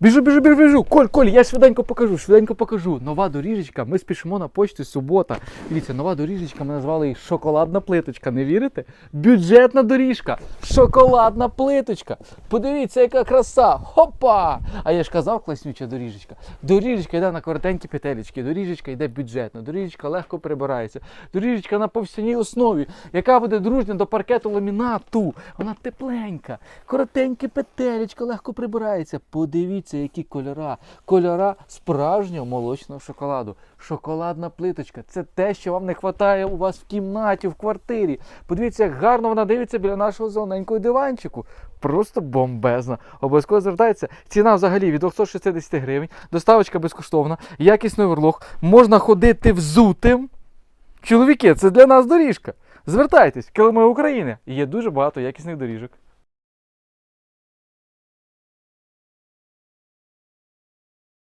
Біжу, біжу, біжу, біжу. Коль, Коль, я швиденько покажу, швиденько покажу. Нова доріжечка. Ми спішимо на почту субота. Дивіться, нова доріжечка. Ми назвали її шоколадна плиточка. Не вірите? Бюджетна доріжка. Шоколадна плиточка. Подивіться, яка краса. Хопа! А я ж казав, класнюча доріжечка. Доріжечка йде на коротенькі петелечки. Доріжечка йде бюджетно. Доріжечка легко прибирається. Доріжечка на повсяній основі, яка буде дружня до паркету ламінату. Вона тепленька. Коротеньке петелечко легко прибирається. Подивіться, які кольора. Кольора справжнього молочного шоколаду. Шоколадна плиточка. Це те, що вам не вистачає у вас в кімнаті, в квартирі. Подивіться, як гарно вона дивиться біля нашого зелененького диванчику. Просто бомбезна. Обов'язково звертається. Ціна взагалі від 260 гривень. Доставочка безкоштовна, якісний оверлог. Можна ходити взутим. Чоловіки, це для нас доріжка. Звертайтесь, Килими України. Є дуже багато якісних доріжок.